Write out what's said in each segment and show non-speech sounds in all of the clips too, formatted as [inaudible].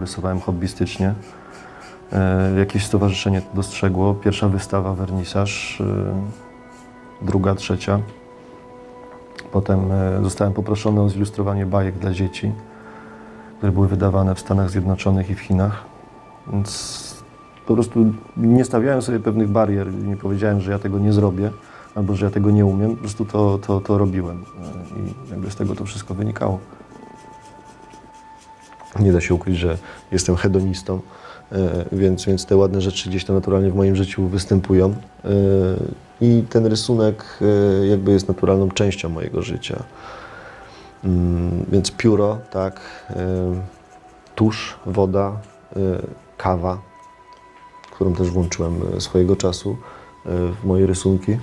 Rysowałem hobbystycznie. E, Jakieś stowarzyszenie to dostrzegło. Pierwsza wystawa, wernisaż, e, druga, trzecia. Potem e, zostałem poproszony o zilustrowanie bajek dla dzieci, które były wydawane w Stanach Zjednoczonych i w Chinach. Więc po prostu nie stawiałem sobie pewnych barier, nie powiedziałem, że ja tego nie zrobię albo że ja tego nie umiem. Po prostu to, to, to robiłem i jakby z tego to wszystko wynikało. Nie da się ukryć, że jestem hedonistą, e, więc, więc te ładne rzeczy gdzieś tam naturalnie w moim życiu występują. E, I ten rysunek e, jakby jest naturalną częścią mojego życia. Mm, Więc pióro, tak, tusz, woda, kawa, którą też włączyłem swojego czasu w moje rysunki.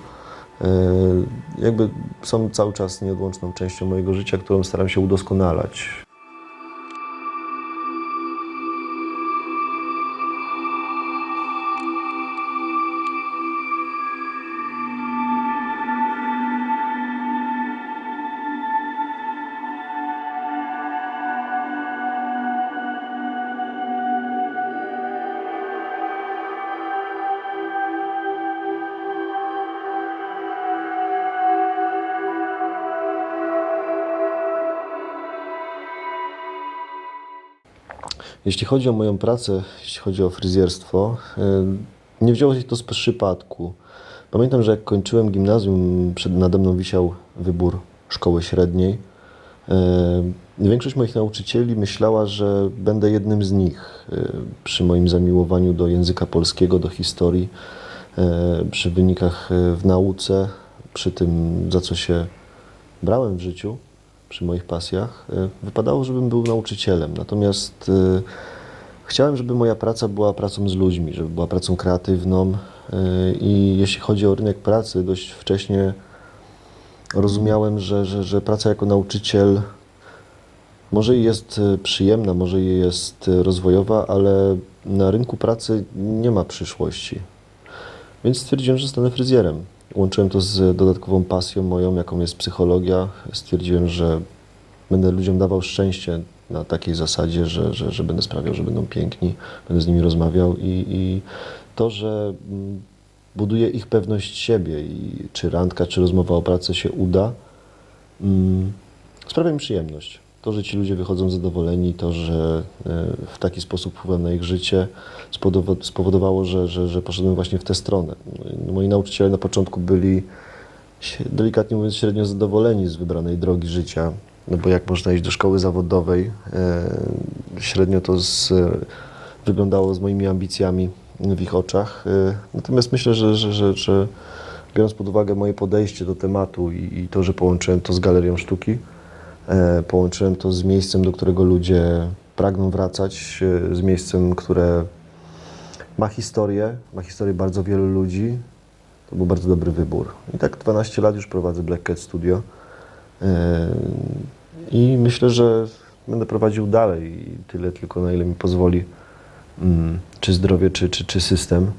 Jakby są cały czas nieodłączną częścią mojego życia, którą staram się udoskonalać. Jeśli chodzi o moją pracę, jeśli chodzi o fryzjerstwo, y, nie wzięło się to z przypadku. Pamiętam, że jak kończyłem gimnazjum, przed, nade mną wisiał wybór szkoły średniej. Y, Większość moich nauczycieli myślała, że będę jednym z nich y, przy moim zamiłowaniu do języka polskiego, do historii, przy wynikach w nauce, przy tym, za co się brałem w życiu, przy moich pasjach, y, wypadało, żebym był nauczycielem. Natomiast y, chciałem, żeby moja praca była pracą z ludźmi, żeby była pracą kreatywną. y, I jeśli chodzi o rynek pracy, dość wcześnie rozumiałem, że, że, że praca jako nauczyciel może i jest przyjemna, może i jest rozwojowa, ale na rynku pracy nie ma przyszłości. Więc stwierdziłem, że zostanę fryzjerem. Łączyłem to z dodatkową pasją moją, jaką jest psychologia. Stwierdziłem, że będę ludziom dawał szczęście na takiej zasadzie, że, że, że będę sprawiał, że będą piękni, będę z nimi rozmawiał i, i to, że mm, buduję ich pewność siebie i czy randka, czy rozmowa o pracy się uda, mm, sprawia mi przyjemność. To, że ci ludzie wychodzą zadowoleni, to, że e, w taki sposób wpływam na ich życie, spowodowało, że, że, że poszedłem właśnie w tę stronę. No, Moi nauczyciele na początku byli, delikatnie mówiąc, średnio zadowoleni z wybranej drogi życia, no bo jak można iść do szkoły zawodowej, e, średnio to z, wyglądało z moimi ambicjami w ich oczach. E, Natomiast myślę, że, że, że, że biorąc pod uwagę moje podejście do tematu i, i to, że połączyłem to z galerią sztuki, Połączyłem to z miejscem, do którego ludzie pragną wracać, e, z miejscem, które ma historię, ma historię bardzo wielu ludzi. To był bardzo dobry wybór. I tak 12 lat już prowadzę Black Cat Studio. E, I myślę, że będę prowadził dalej tyle tylko na ile mi pozwoli mm, czy zdrowie, czy, czy, czy system.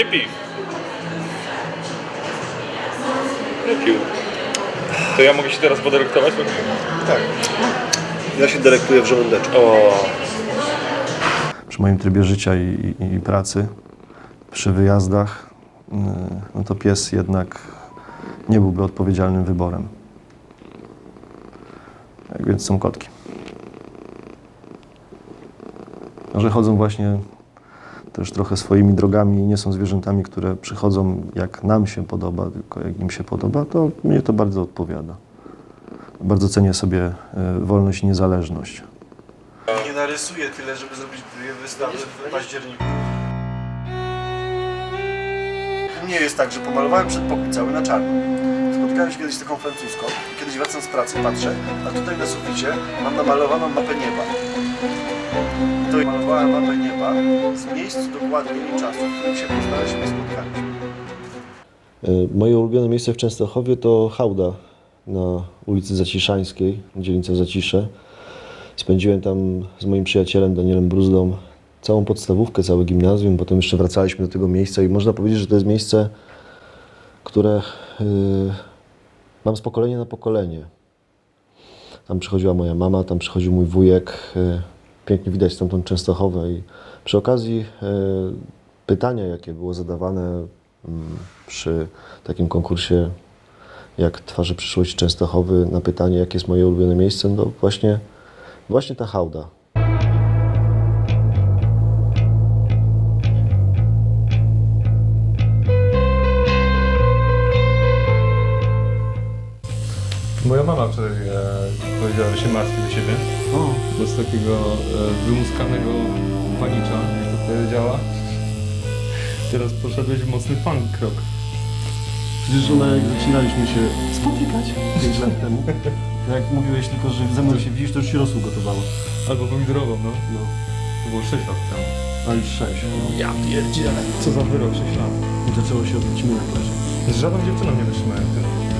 Nie pij. Nie pił. To ja mogę się teraz podyrektować? Tak. Ja się delektuję w żołądeczku. O, Przy moim trybie życia i, i, i pracy, przy wyjazdach, yy, no to pies jednak nie byłby odpowiedzialnym wyborem. Tak więc są kotki. A Że chodzą właśnie też trochę swoimi drogami i nie są zwierzętami, które przychodzą jak nam się podoba, tylko jak im się podoba, to mnie to bardzo odpowiada. Bardzo cenię sobie yy, wolność i niezależność. Nie narysuję tyle, żeby zrobić dwie wystawy w październiku. Nie jest tak, że pomalowałem przedpokój cały na czarno. Spotkałem się kiedyś z taką francuską. Kiedyś wracam z pracy, patrzę, a tutaj na suficie mam namalowaną mapę nieba. To malowałem mapę nieba z miejsc dokładnie i czasu, w którym się poznaliśmy i spotkaliśmy. Y, Moje ulubione miejsce w Częstochowie to hałda na ulicy Zaciszańskiej, dzielnica Zacisze. Spędziłem tam z moim przyjacielem Danielem Bruzdą całą podstawówkę, całe gimnazjum. Potem jeszcze wracaliśmy do tego miejsca i można powiedzieć, że to jest miejsce, które y, mam z pokolenia na pokolenie. Tam przychodziła moja mama, tam przychodził mój wujek. y, Pięknie widać stamtąd Częstochowę i przy okazji y, pytania, jakie było zadawane mm, przy takim konkursie jak Twarze przyszłości Częstochowy na pytanie, jakie jest moje ulubione miejsce, no właśnie, właśnie ta hałda. moja mama wczoraj e, powiedziała, że się martwi do siebie. Bo z takiego e, wymuskanego panicza, jak to powiedziała. Teraz poszedłeś w mocny punk krok. Przecież ona jak zaczynaliśmy się spotykać 5 lat temu, to jak mówiłeś tylko, że ze mną się widzisz, to już się rosół gotowała. Albo pomidorową, no. No, To było 6 lat temu. a już 6. No. Ja pierdzielę. Co za wyrok 6 lat. I zaczęło się od ćmienek leży. Z żadną dziewczyną nie wytrzymałem.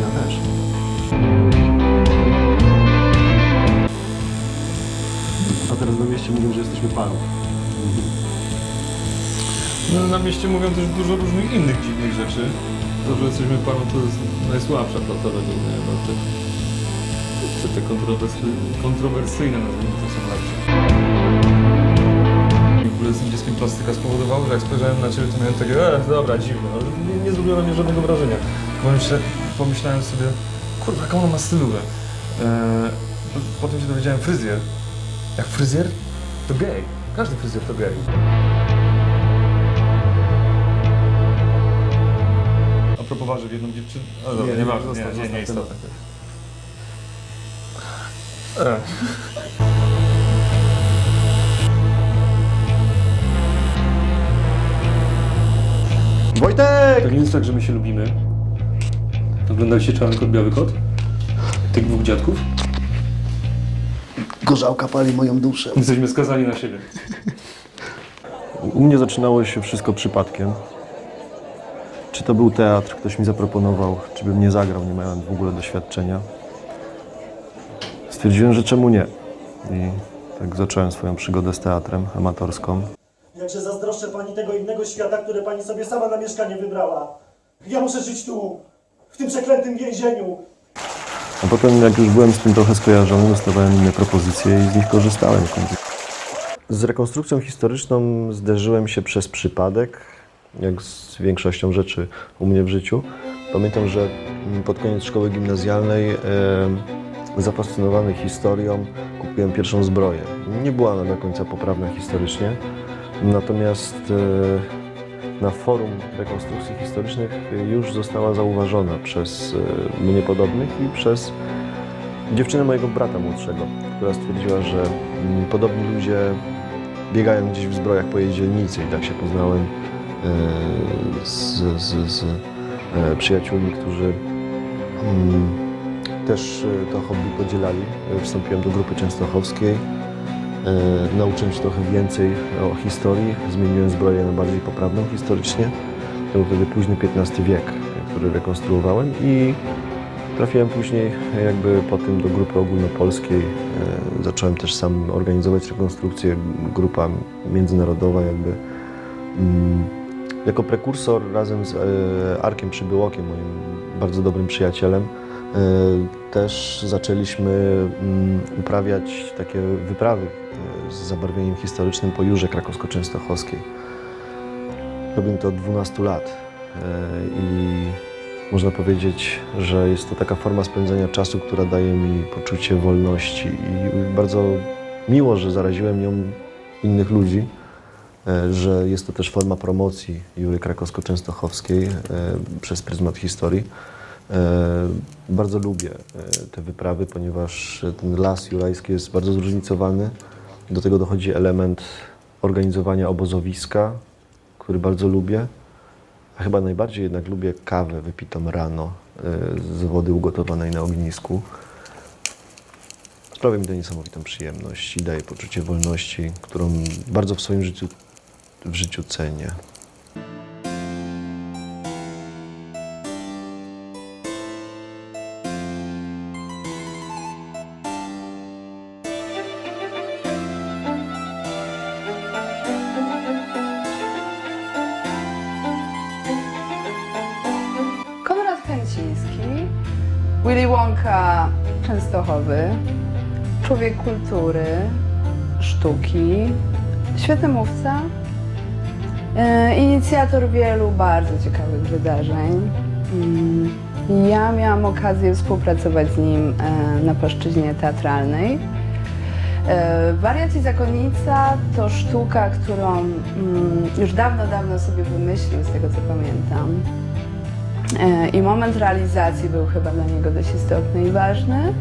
Ja też. Teraz na mieście mówią, że jesteśmy parą. No, na mieście mówią też dużo różnych innych dziwnych rzeczy. To, że jesteśmy parą, to jest najsłabsza prawda według mnie. Bo te, te, te kontrowersy, kontrowersyjne, nazwijmy to, są lepsze. W ogóle tym dzieckiem plastyka spowodowało, że jak spojrzałem na Ciebie, to miałem takie, e, dobra, dziwne, ale nie, nie zrobiło na mnie żadnego wrażenia. Pomyśle, pomyślałem sobie, kurwa, jaką ona ma stylówę. Eee, potem się dowiedziałem, fryzjer. Jak fryzjer, to gej. Każdy fryzjer to gej. A propos ważyw, jedną dziewczynę... A dobra, Nie, nie, ważne, zostaw, nie, nie, nie istotne. E. Wojtek! To nie jest tak, że my się lubimy. Oglądaliście Czarny Kot, Biały Kot? Tych dwóch dziadków? Gorzałka pali moją duszę. Jesteśmy skazani na siebie. U mnie zaczynało się wszystko przypadkiem. Czy to był teatr, ktoś mi zaproponował, czy bym nie zagrał, nie mając w ogóle doświadczenia. Stwierdziłem, że czemu nie. I tak zacząłem swoją przygodę z teatrem amatorską. Jakże zazdroszczę pani tego innego świata, które pani sobie sama na mieszkanie wybrała. Ja muszę żyć tu, w tym przeklętym więzieniu. A potem, jak już byłem z tym trochę skojarzony, dostawałem inne propozycje i z nich korzystałem. Z rekonstrukcją historyczną zderzyłem się przez przypadek, jak z większością rzeczy u mnie w życiu. Pamiętam, że pod koniec szkoły gimnazjalnej, e, zafascynowany historią, kupiłem pierwszą zbroję. Nie była ona do końca poprawna historycznie, natomiast e, na forum rekonstrukcji historycznych już została zauważona przez e, mnie podobnych i przez dziewczynę mojego brata młodszego, która stwierdziła, że mm, podobni ludzie biegają gdzieś w zbrojach po jej dzielnicy i tak się poznałem e, z, z, z e, przyjaciółmi, którzy mm, też to hobby podzielali. Wstąpiłem do grupy częstochowskiej. E, Nauczyłem się trochę więcej o historii. Zmieniłem zbroję na bardziej poprawną historycznie. To był wtedy późny XV wiek, który rekonstruowałem i trafiłem później jakby po tym do grupy ogólnopolskiej. E, Zacząłem też sam organizować rekonstrukcję. Grupa międzynarodowa jakby mm, jako prekursor razem z e, Arkiem Przybyłokiem, moim bardzo dobrym przyjacielem, też zaczęliśmy mm, uprawiać takie wyprawy z zabarwieniem historycznym po Jurze Krakowsko-Częstochowskiej. Robię to od 12 lat e, i można powiedzieć, że jest to taka forma spędzania czasu, która daje mi poczucie wolności i bardzo miło, że zaraziłem nią innych ludzi e, że jest to też forma promocji Jury Krakowsko-Częstochowskiej e, przez pryzmat historii. Bardzo lubię te wyprawy, ponieważ ten las jurajski jest bardzo zróżnicowany. Do tego dochodzi element organizowania obozowiska, który bardzo lubię. A chyba najbardziej jednak lubię kawę wypitą rano e, z wody ugotowanej na ognisku. Sprawia mi to niesamowitą przyjemność i daje poczucie wolności, którą bardzo w swoim życiu, w życiu cenię. Kultury, sztuki, świetny mówca, e, inicjator wielu bardzo ciekawych wydarzeń. Mm, Ja miałam okazję współpracować z nim e, na płaszczyźnie teatralnej. E, Wariacji Zakonnica to sztuka, którą mm, już dawno, dawno sobie wymyślił, z tego co pamiętam. I moment realizacji był chyba dla niego dość istotny i ważny.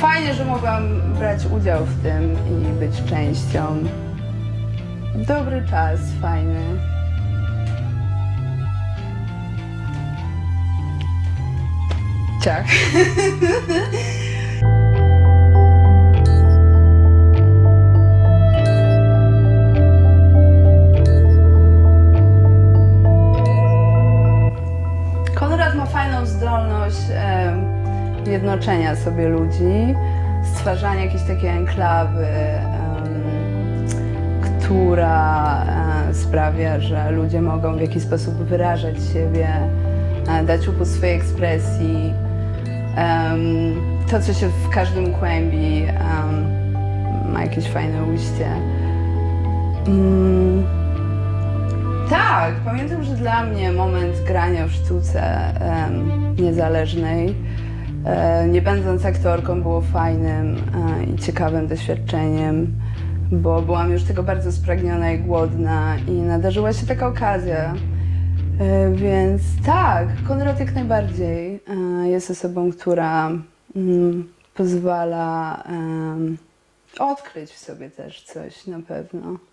Fajnie, że mogłam brać udział w tym i być częścią. Dobry czas, fajny. Ciach. [laughs] sobie ludzi, stwarzania jakiejś takiej enklawy, która sprawia, że ludzie mogą w jakiś sposób wyrażać siebie, e, dać upust swojej ekspresji. To, co się w każdym kłębi, ma jakieś fajne ujście. Mm. Tak, pamiętam, że dla mnie moment grania w sztuce em, niezależnej, nie będąc aktorką, było fajnym e, i ciekawym doświadczeniem, bo byłam już tego bardzo spragniona i głodna i nadarzyła się taka okazja. E, więc tak, Konrad jak najbardziej e, jest osobą, która mm, pozwala odkryć w sobie też coś na pewno.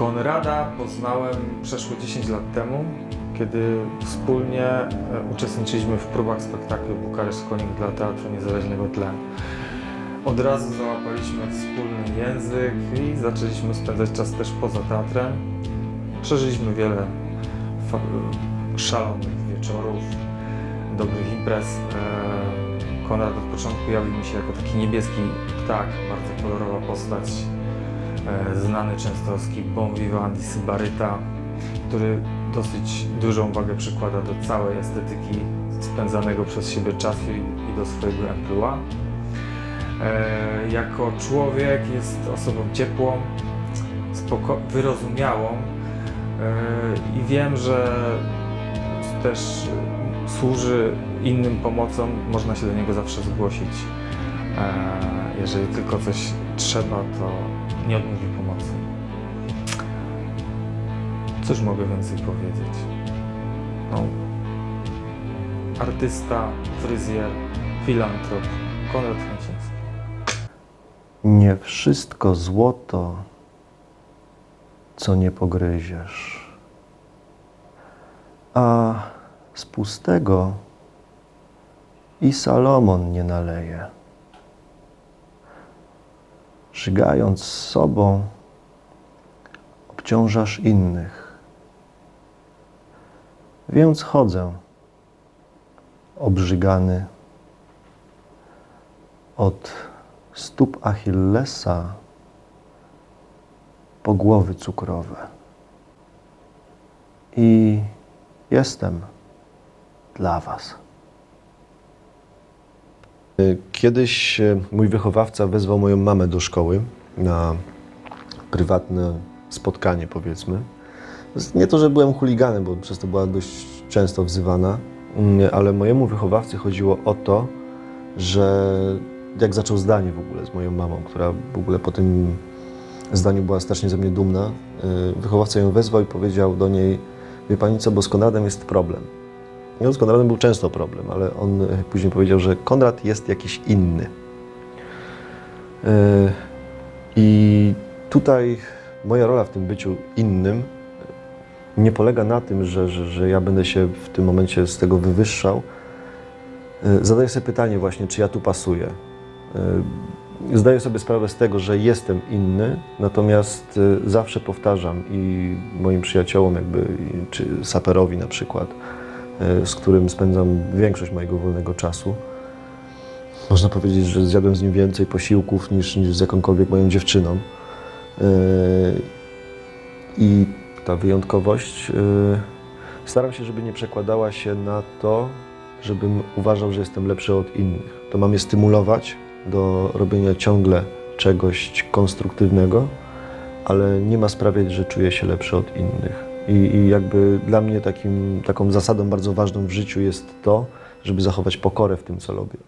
Konrada poznałem przeszło 10 lat temu, kiedy wspólnie e, uczestniczyliśmy w próbach spektaklu Bukareszt Konik dla Teatru Niezależnego Tlen. Od razu załapaliśmy wspólny język i zaczęliśmy spędzać czas też poza teatrem. Przeżyliśmy wiele szalonych wieczorów, dobrych imprez. E, Konrad od początku jawił mi się jako taki niebieski ptak, bardzo kolorowa postać znany częstochowski bon vivant i sybaryta, który dosyć dużą wagę przykłada do całej estetyki spędzanego przez siebie czasu i, do swojego emploi. E, jako człowiek jest osobą ciepłą, wyrozumiałą e, i wiem, że też e, służy innym pomocą, można się do niego zawsze zgłosić. E, jeżeli tylko coś trzeba, to nie odmówi pomocy. Cóż mogę więcej powiedzieć? No. Artysta, fryzjer, filantrop, Konrad Chęciński. Nie wszystko złoto, co nie pogryziesz, a z pustego i Salomon nie naleje. Żygając sobą, obciążasz innych. Więc chodzę, obrzygany od stóp Achillesa po głowy cukrowe. I jestem dla Was. Kiedyś e, mój wychowawca wezwał moją mamę do szkoły na prywatne spotkanie, powiedzmy. Nie to, że byłem chuliganem, bo przez to była dość często wzywana, mm, ale mojemu wychowawcy chodziło o to, że jak zaczął zdanie w ogóle z moją mamą, która w ogóle po tym zdaniu była strasznie ze mnie dumna, y, wychowawca ją wezwał i powiedział do niej, wie pani co, bo z Konradem jest problem. No, z Konradem był często problem, ale on y, później powiedział, że Konrad jest jakiś inny. Y, I tutaj moja rola w tym byciu innym nie polega na tym, że, że, że ja będę się w tym momencie z tego wywyższał. Y, Zadaję sobie pytanie właśnie, czy ja tu pasuję. Zdaję sobie sprawę z tego, że jestem inny, natomiast zawsze powtarzam i moim przyjaciołom, jakby, czy saperowi na przykład, z którym spędzam większość mojego wolnego czasu. Można powiedzieć, że zjadłem z nim więcej posiłków niż, niż z jakąkolwiek moją dziewczyną. Y, I ta wyjątkowość y, staram się, żeby nie przekładała się na to, żebym uważał, że jestem lepszy od innych. To mam je stymulować do robienia ciągle czegoś konstruktywnego, ale nie ma sprawiać, że czuję się lepszy od innych. I, i jakby dla mnie takim, taką zasadą bardzo ważną w życiu jest to, żeby zachować pokorę w tym, co robię.